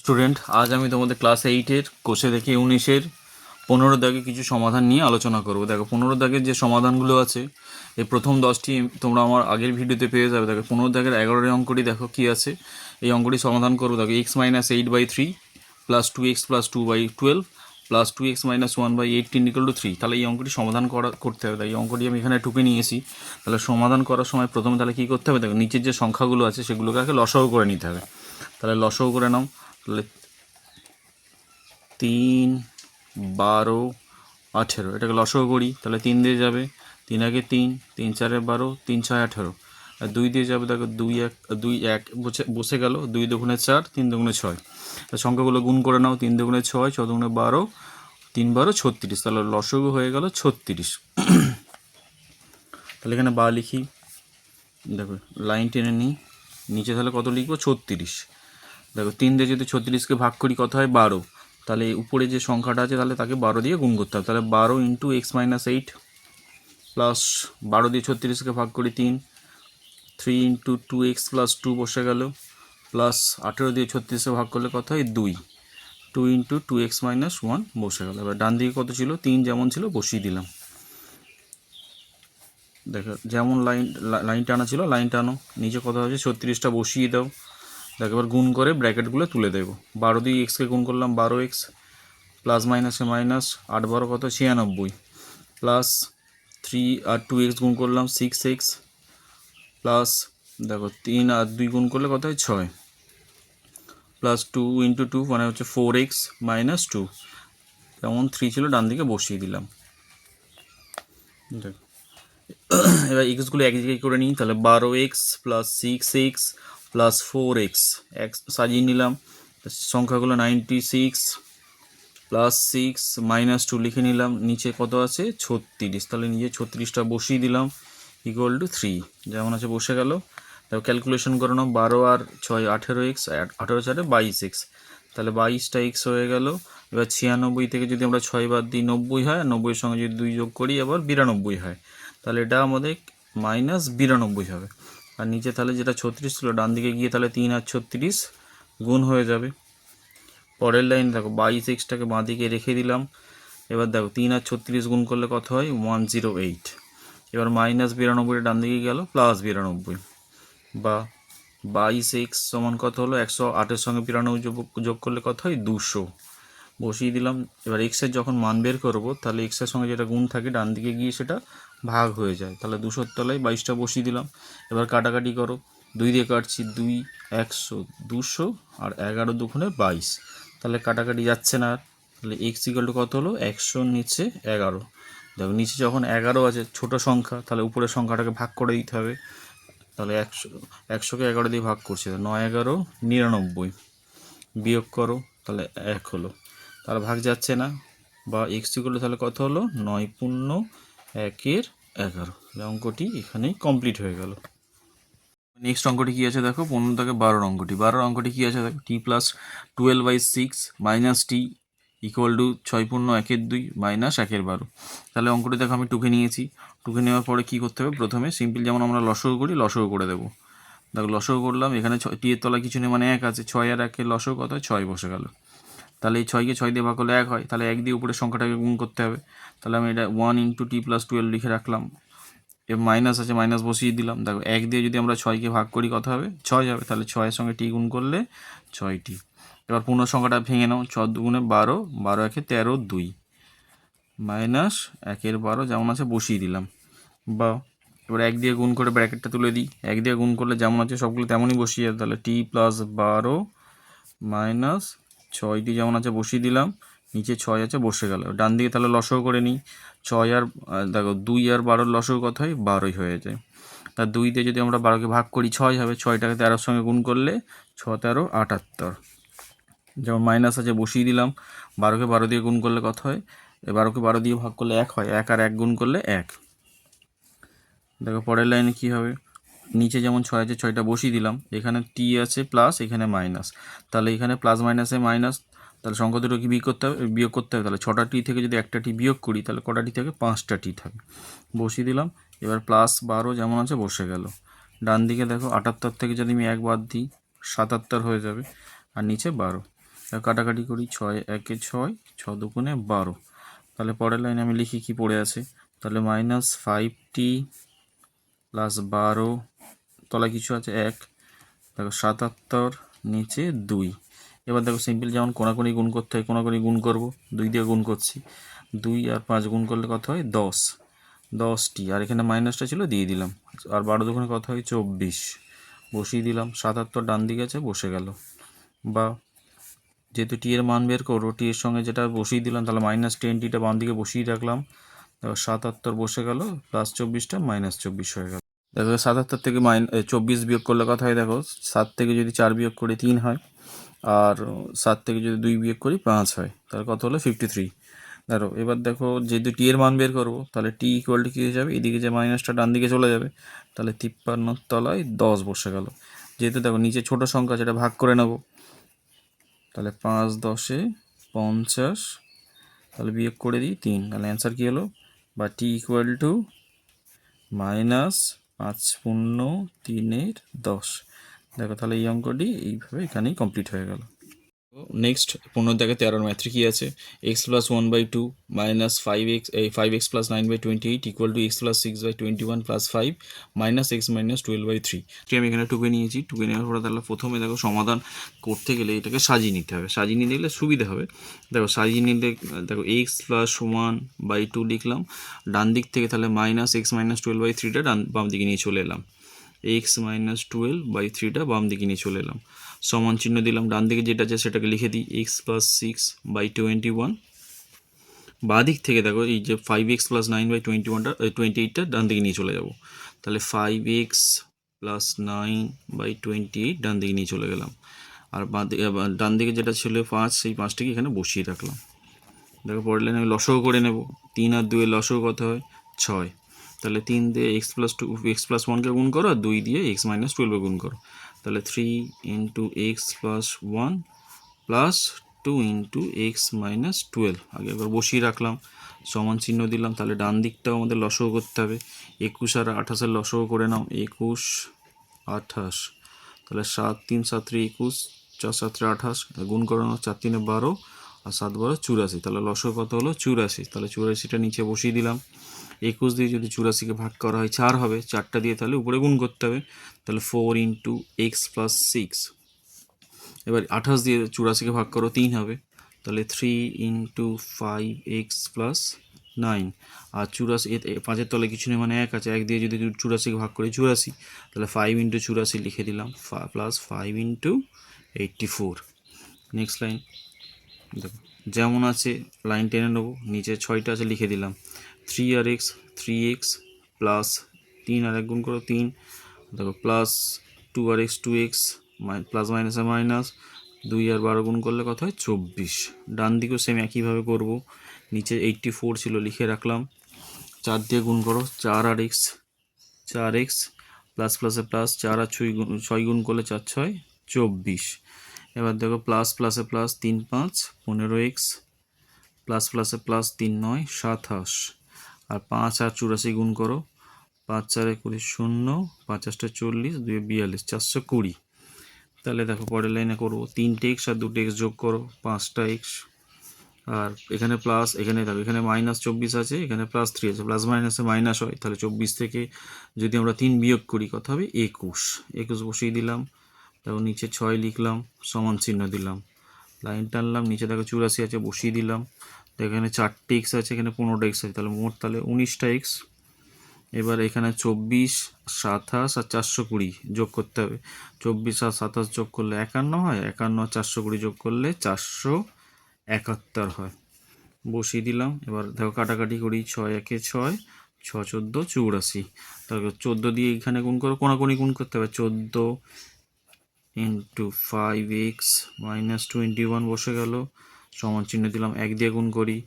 Student আজ আমি তোমাদের ক্লাস এইটের কোষে দেখে উনিশের পনেরো দাগে কিছু সমাধান নিয়ে আলোচনা করব। দেখো, পনেরো দাগের যে সমাধানগুলো আছে, এই প্রথম দশটি তোমরা আমার আগের ভিডিওতে পেয়ে যাবে। দেখো, পনেরো দাগের এগারোটি অঙ্কটি দেখো কী আছে। এই অঙ্কটি সমাধান করব। দেখো x minus eight by three plus two x plus two by twelve plus two x minus one by eighteen equal to three তাহলে এই অঙ্কটি সমাধান করা, করতে হবে। এই অঙ্কটি আমি এখানে টুকে নিয়েছি। তাহলে সমাধান করার সময় প্রথমে তাহলে কী করতে হবে? দেখো, নিচের যে সংখ্যাগুলো আছে, সেগুলোকে আগে লসাও করে নিতে হবে। তাহলে লসাও করে নাও। তাহলে তিন, বারো, আঠেরো। এটাকে লসও করি, তাহলে তিন দিয়ে যাবে। তিন আগে তিন তিন চারে বারো, তিন ছয় আঠেরো। আর দুই দিয়ে যাবে, দেখো, দুই এক দুই এক, বসে গেল, দুই দুগুণে চার, তিন দুগুণে ছয়। সংখ্যাগুলো গুণ করে নাও, তিন দুগুণে ছয়, ছ দুগুণে বারো, তিন বারো, ছত্রিশ। তাহলে লসগু হয়ে গেল ছত্রিশ। তাহলে এখানে বা লিখি। দেখো, লাইন টেনে নিই। নিচে তাহলে কত লিখব? ছত্রিশ। দেখো, তিন দিয়ে যদি ছত্রিশকে ভাগ করি, কত হয়? বারো। তাহলে উপরে যে সংখ্যাটা আছে, তাহলে তাকে বারো দিয়ে গুণ করতে হবে। তাহলে বারো into x minus eight plus বারো দিয়ে ছত্রিশকে ভাগ করি তিন three into two x plus two বসে গেল প্লাস আঠেরো দিয়ে ছত্রিশকে ভাগ করলে কত হয়? দুই। Two into two x minus one বসে গেল। এবার ডান দিকে কত ছিল? তিন যেমন ছিল, বসিয়ে দিলাম। দেখো, যেমন লাইন লাইন টানা ছিল লাইন টানো। নিচে কত হচ্ছে ছত্রিশটা বসিয়ে দাও। দেখো, এবার গুণ করে ব্র্যাকেটগুলো তুলে দেবো। বারো দিয়ে এক্সকে গুণ করলাম বারো এক্স প্লাস মাইনাসে মাইনাস আট বারো কত? ছিয়ানব্বই। প্লাস থ্রি আর টু এক্স গুণ করলাম সিক্স এক্স প্লাস দেখো তিন আর দুই গুণ করলে কত হয়? ছয়। প্লাস টু ইন্টু টু মানে হচ্ছে ফোর এক্স মাইনাস টু যেমন থ্রি ছিল, ডান দিকে বসিয়ে দিলাম। দেখো, এবার এক্সগুলো এক জায়গায় করে নিই, তাহলে বারো x plus six x plus four x x সাজিয়ে নিলাম। সংখ্যাগুলো ninety six plus six minus two লিখে নিলাম। নিচে কত আছে? ছত্রিশ। তাহলে নিচে ছত্রিশটা বসিয়ে দিলাম। ইকুয়াল টু থ্রি যেমন আছে বসে গেল। তারপর ক্যালকুলেশন করে নাও। বারো আর ছয় আঠেরো এক্স আঠেরো চারে বাইশ এক্স তাহলে বাইশটা এক্স হয়ে গেল। এবার ছিয়ানব্বই থেকে যদি আমরা ছয় বাদ দিই, নব্বই হয়। নব্বইয়ের সঙ্গে যদি দুই যোগ করি, আবার বিরানব্বই হয়। তাহলে এটা আমাদের মাইনাস বিরানব্বই হবে। আর নিচে তাহলে যেটা ছত্রিশ ছিল, ডান দিকে গিয়ে তাহলে তিন আর ছত্রিশ গুণ হয়ে যাবে। পরের লাইন দেখো, বাইশ এক্সটাকে বাঁ দিকে রেখে দিলাম। এবার দেখো, তিন আর ছত্রিশ গুণ করলে কত হয়? One zero eight. এবার মাইনাস বিরানব্বই ডান দিকে গেল, প্লাস বিরানব্বই। বা বাইশ এক্স সমান কত হলো? একশো আটের সঙ্গে বিরানব্বই যোগ যোগ করলে কত হয়? দুশো। বসিয়ে দিলাম। এবার এক্সের যখন মান বের করব, তাহলে এক্সের সঙ্গে যেটা গুণ থাকে, ডান দিকে গিয়ে সেটা ভাগ হয়ে যায়। তাহলে দুশোর তলায় বাইশটা বসিয়ে দিলাম। এবার কাটাকাটি করো। দুই দিয়ে কাটছি দুই, একশো, দুশো আর এগারো দুগুণে বাইশ। তাহলে কাটাকাটি যাচ্ছে না তাহলে এক্স ইকাল কত হলো? একশো নিচে এগারো। দেখো, নিচে যখন এগারো আছে, ছোট সংখ্যা, তাহলে উপরের সংখ্যাটাকে ভাগ করে দিতে হবে। তাহলে একশো, একশোকে এগারো দিয়ে ভাগ করছে, নয় এগারো, নিরানব্বই। বিয়োগ করো, তাহলে এক হলো। তাহলে ভাগ যাচ্ছে না। বা এক্স ইকুয়াল তাহলে কত হলো? নয় পূর্ণ একের এগারো। তাহলে অঙ্কটি এখানেই কমপ্লিট হয়ে গেল। নেক্সট অঙ্কটি কী আছে দেখো? পনেরো থেকে বারোর অঙ্কটি। বারোর অঙ্কটি কী আছে দেখো? T plus twelve by six minus t equal to ছয় পূর্ণ একের দুই মাইনাস একের বারো। তাহলে অঙ্কটি দেখো, আমি টুকে নিয়েছি। টুকে নেওয়ার পরে কী করতে হবে? প্রথমে সিম্পল যেমন আমরা লসও করি, লসও করে দেবো। দেখো, লসও করলাম। এখানে টি এর তলায় কিছু নেই মানে এক আছে। ছয় আর একের লসও কত? ছয় বসে গেল। তাহলে এই ছয়কে ছয় দিয়ে ভাগ করলে এক হয়। তাহলে এক দিয়ে উপরে সংখ্যাটাকে গুণ করতে হবে। তাহলে আমি এটা one into t plus twelve লিখে রাখলাম। এ মাইনাস আছে মাইনাস বসিয়ে দিলাম। দেখো, এক দিয়ে যদি আমরা ছয়কে ভাগ করি কত হবে? ছয় হবে। তাহলে ছয়ের সঙ্গে টি গুণ করলে ছয়টি এবার পূর্ণ সংখ্যাটা ভেঙে নাও। ছ দুগুণে বারো বারো একে তেরো, দুই। মাইনাস একের বারো যেমন আছে বসিয়ে দিলাম। বা এবার এক দিয়ে গুণ করে ব্র্যাকেটটা তুলে দিই। এক দিয়ে গুণ করলে যেমন আছে সবগুলো তেমনই বসিয়ে তাহলে টি প্লাস বারো মাইনাস ছয়টি যেমন আছে বসিয়ে দিলাম, নিচে ছয় আছে বসে গেল। ডান দিকে তাহলে লসও করে নিই। ছয় আর দেখো, দুই আর বারোর লসও কত হয় বারোই হয়ে যায়। তা দুই দিয়ে যদি আমরা বারোকে ভাগ করি, ছয় হবে। ছয়টাকে তেরোর সঙ্গে গুণ করলে ছ, তেরো, আটাত্তর। যেমন মাইনাস আছে, বসিয়ে দিলাম। বারোকে বারো দিয়ে গুণ করলে কত হয়? বারোকে বারো দিয়ে ভাগ করলে এক হয়। এক আর এক গুণ করলে এক। দেখো, পরের লাইনে কী হবে? নিচে যেমন ছয় আছে, ছয়টা বসিয়ে দিলাম। এখানে টি আছে প্লাস এখানে মাইনাস তাহলে এখানে প্লাস মাইনাসে মাইনাস তাহলে সংখ্যা দুটো কি বিয়োগ করতে হবে, বিয়োগ করতে হবে। তাহলে ছটা টি থেকে যদি একটা টি বিয়োগ করি, তাহলে কটা টি থেকে? পাঁচটা টি থাকে বসিয়ে দিলাম। এবার প্লাস বারো যেমন আছে, বসে গেল। ডান দিকে দেখো, আটাত্তর থেকে যদি আমি এক বাদ দিই, সাতাত্তর হয়ে যাবে। আর নিচে বারো। কাটাকাটি করি, ছয়, একে ছয়, ছ দুগুণে বারো। তাহলে পরের লাইনে আমি লিখি কি পড়ে আছে। তাহলে মাইনাস ফাইভ টি প্লাস বারো তলায় কিছু আছে, এক, দেখো সাতাত্তর নিচে দুই। এবার দেখো সিম্পল যেমন কোনাকুনি গুণ করতে হয়, কোনাকুনি গুণ করব, দুই দিয়ে গুণ করছি। দুই আর পাঁচ গুণ করলে কত হয়? দশ। দশটি। আর এখানে মাইনাসটা ছিল, দিয়ে দিলাম। আর বারো দুগুণে কত হয়? চব্বিশ। বসিয়ে দিলাম সাতাত্তর ডান দিকে আছে, বসে গেল। বা যেহেতু টি এর মান বের করব টি এর সঙ্গে যেটা বসিয়ে দিলাম, তাহলে মাইনাস টেনটিটা বাম দিকে বসিয়ে রাখলাম। সাতাত্তর বসে গেল প্লাস চব্বিশটা মাইনাস চব্বিশ হয়ে গেল। দেখো সাতাত্তর থেকে মাইন চব্বিশ বিয়োগ করলে কথা হয় দেখো? সাত থেকে যদি চার বিয়োগ করি তিন হয়, আর সাত থেকে যদি দুই বিয়োগ করি পাঁচ হয়, তাহলে কত হলো? ফিফটি থ্রি দেখো, এবার দেখো যেহেতু টি এর মান বের করব, তাহলে টি ইকুয়াল টু কী হয়ে যাবে? এদিকে যে মাইনাসটা ডান দিকে চলে যাবে, তাহলে তিপ্পান্ন তলায় দশ বসে গেল। যেহেতু দেখো নিচে ছোট সংখ্যা যেটা ভাগ করে নেব। তাহলে পাঁচ দশে পঞ্চাশ, তাহলে বিয়োগ করে দিই তিন। তাহলে অ্যান্সার কী হলো? বা টি ইকুয়াল টু মাইনাস পাঁচ শূন্য তিনের দশ। দেখো তাহলে এই অঙ্কটি এইভাবে এখানেই কমপ্লিট হয়ে গেল। নেক্সট পনেরো থেকে তেরোর ম্যাথ্রি কী আছে? X plus one by two minus five x এই five x plus nine by twenty eight equal to x plus six by twenty one plus five minus x minus twelve by three আমি এখানে টুকে নিয়েছি। টুকে নেওয়ার পরে তাহলে প্রথমে দেখো সমাধান করতে গেলে এটাকে সাজিয়ে নিতে হবে। সাজিয়ে নিতে গেলে সুবিধা হবে। দেখো, সাজিয়ে নিতে দেখো x plus one by two লিখলাম। ডান দিক থেকে তাহলে minus x minus twelve by থ্রিটা ডান বাম দিকে নিয়ে চলে এলাম। এক্স মাইনাস টুয়েলভ বাই থ্রিটা বাম দিকে নিয়ে চলে এলাম। সমান চিহ্ন দিলাম, ডান দিকে যেটা আছে সেটাকে লিখে দিই x plus six by twenty one বাঁ দিক থেকে দেখো, এই যে five x plus nine by twenty ওয়ানটা টোয়েন্টি এইটটা ডান দিকে নিয়ে চলে যাব। তাহলে five x plus nine by twenty eight ডান দিকে নিয়ে চলে গেলাম। আর ডান দিকে যেটা ছিল পাঁচ, সেই পাঁচটাকে এখানে বসিয়ে রাখলাম। দেখো পরের লাইনে আমি লসও করে নেব। তিন আর দুয়ে লসও কত হয়? ছয়। তাহলে তিন দিয়ে x plus two x plus ওয়ানকে গুণ করো, আর দুই দিয়ে এক্স মাইনাস টুয়েলভে গুণ করো। তাহলে three into x plus one plus two into x minus twelve আগে একবার বসিয়ে রাখলাম, সমান চিহ্ন দিলাম, তাহলে ডান দিকটাও আমাদের লসও করতে হবে। একুশ আর আঠাশের লসও করে নাও, একুশ, আঠাশ। তাহলে সাত, তিন সাতরে একুশ, চার সাতরে আঠাশ গুণ করানো চার, তিনে বারো, আর সাত, বারো, চুরাশি। তাহলে লসও কত হলো? চুরাশি। তাহলে চুরাশিটা নিচে বসিয়ে দিলাম। একুশ দিয়ে যদি চুরাশিকে ভাগ করা হয়, চার হবে। চারটা দিয়ে তাহলে উপরে গুণ করতে হবে। তাহলে four into x plus six এবার আঠাশ দিয়ে চুরাশিকে ভাগ করো, তিন হবে। তাহলে three into five x plus nine আর চুরাশি পাঁচের তলে কিছু নেই মানে এক আছে। এক দিয়ে যদি চুরাশিকে ভাগ করি, চুরাশি। তাহলে ফাইভ ইন্টু চুরাশি লিখে দিলাম। Plus five into eighty four next line দেখো। যেমন আছে লাইন টেনে নেব। নিচে ছয়টা আছে, লিখে দিলাম। থ্রি আর এক্স থ্রি এক্স প্লাস তিন আর এক গুণ করো তিন। দেখো প্লাস টু আর এক্স টু এক্স প্লাস মাইনাসে মাইনাস দুই আর বারো গুণ করলে কত হয়? চব্বিশ। ডান দিকেও সেম একইভাবে করব। নিচে এইটটি ফোর ছিল, লিখে রাখলাম। চার দিয়ে গুণ করো, চার আর এক্স চার এক্স প্লাস প্লাসে প্লাস চার আর ছয় গুণ ছয় গুণ করলে চার, ছয়, চব্বিশ। এবার দেখো প্লাস প্লাসে প্লাস তিন পাঁচ, পনেরো এক্স প্লাস প্লাসে প্লাস তিন নয় সাতাশ আর পাঁচ আর চুরাশি গুণ করো, পাঁচ চারে কুড়ি শূন্য, পাঁচ চল্লিশ দুই বিয়াল্লিশ, চারশো কুড়ি। তাহলে দেখো পরের লাইনে করব তিনটে এক্স আর দুটো এক্স যোগ করো, পাঁচটা এক্স আর এখানে প্লাস এখানে দেখো, এখানে মাইনাস চব্বিশ আছে, এখানে প্লাস থ্রি আছে প্লাস মাইনাসে মাইনাস হয়। তাহলে চব্বিশ থেকে যদি আমরা তিন বিয়োগ করি কত হবে একুশ। একুশ বসিয়ে দিলাম। দেখো নিচে ছয় লিখলাম, সমান চিহ্ন দিলাম। লাইন টানলাম, নিচে দেখো চুরাশি আছে, বসিয়ে দিলাম। তো এখানে চারটে এক্স আছে, এখানে পনেরোটা এক্স আছে, তাহলে মোট তাহলে উনিশটা এক্স এবার এখানে চব্বিশ, সাতাশ আর চারশো কুড়ি যোগ করতে হবে। চব্বিশ আর সাতাশ যোগ করলে একান্ন হয়, একান্ন আর চারশো কুড়ি যোগ করলে চারশো একাত্তর হয়। বসিয়ে দিলাম, এবার দেখো কাটাকাটি করি, ছয় একে ছয়, ছ চোদ্দ, চৌরাশি। তারপর চোদ্দ দিয়ে এখানে গুণ করো, কোনাকুনি গুণ করতে হবে, চোদ্দ into five x minus twenty one বসে গেল। সমান চিহ্ন দিলাম এক দিয়ে গুণ করি।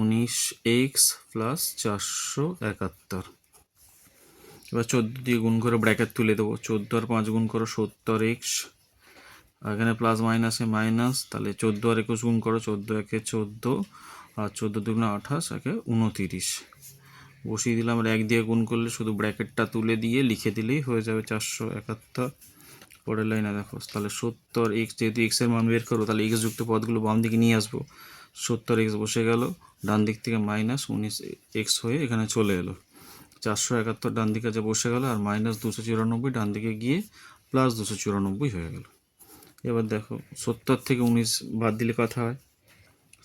উনিশ এক্স প্লাস চারশো একাত্তর। এবার চোদ্দ দিয়ে গুণ করে ব্র্যাকেট তুলে দেবো। চোদ্দ আর পাঁচ গুণ করো সত্তর এক্স এখানে প্লাস মাইনাসে মাইনাস তাহলে চোদ্দ আর একুশ গুণ করো, চোদ্দ একে চোদ্দ আর চোদ্দ দুগুণে আঠাশ একে উনতিরিশ। বসিয়ে দিলাম এক দিয়ে গুণ করলে শুধু ব্র্যাকেটটা তুলে দিয়ে লিখে দিলেই হয়ে যাবে চারশো একাত্তর। পরের লাইনে দেখো, তাহলে সত্তর এক্স যেহেতু এক্সের মান বের করব, তাহলে এক্স যুক্ত পদগুলো বাম দিকে নিয়ে আসব। সত্তর এক্স বসে গেল, ডান দিক থেকে মাইনাস উনিশ এক্স হয়ে এখানে চলে এলো। চারশো একাত্তর ডান দিকে যে বসে গেল, আর মাইনাস দুশো চুরানব্বই ডান দিকে গিয়ে প্লাস দুশো চুরানব্বই হয়ে গেল। এবার দেখো, সত্তর থেকে উনিশ বাদ দিলে কথা হয়?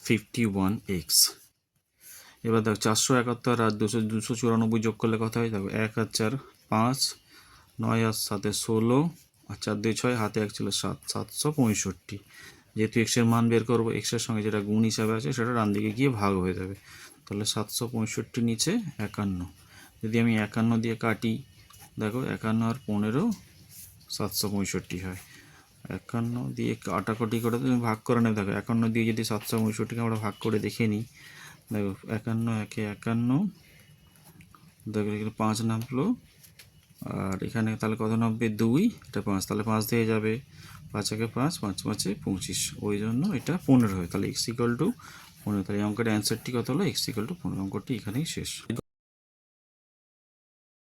ফিফটি ওয়ান এক্স এবার দেখো, চারশো একাত্তর আর দুশো দুশো চুরানব্বই যোগ করলে কথা হয়? দেখো, এক আর চার, পাঁচ, নয় আর সাতে ষোলো আর চার দুই ছয়, হাতে এক ছিল সাত, সাতশো পঁয়ষট্টি। যেহেতু এক্সের মান বের করব এক্সের সঙ্গে যেটা গুণ হিসাবে আছে, সেটা ডান দিকে গিয়ে ভাগ হয়ে যাবে। তাহলে সাতশো পঁয়ষট্টি নিচে একান্ন। যদি আমি একান্ন দিয়ে কাটি, দেখো একান্ন আর পনেরো সাতশো পঁয়ষট্টি হয়। একান্ন দিয়ে কাটাকাটি করে তুমি ভাগ করে নেবে দেখো একান্ন দিয়ে যদি সাতশো পঁয়ষট্টিকে আমরা ভাগ করে দেখে নিই, দেখো একান্ন একে একান্ন, দেখো এখানে পাঁচ নামলো। আর এখানে তাহলে কত নব্বই? দুই। এটা পাঁচ। তাহলে পাঁচ দিয়ে যাবে। পাঁচ একে পাঁচ পাঁচ পাঁচে পঁচিশ। ওই জন্য এটা পনেরো হয়। তাহলে এক্স টু পনেরো। তাহলে অঙ্কের অ্যান্সারটি কত হলো? এক্স টু পনেরো। অঙ্কটি এখানেই শেষ।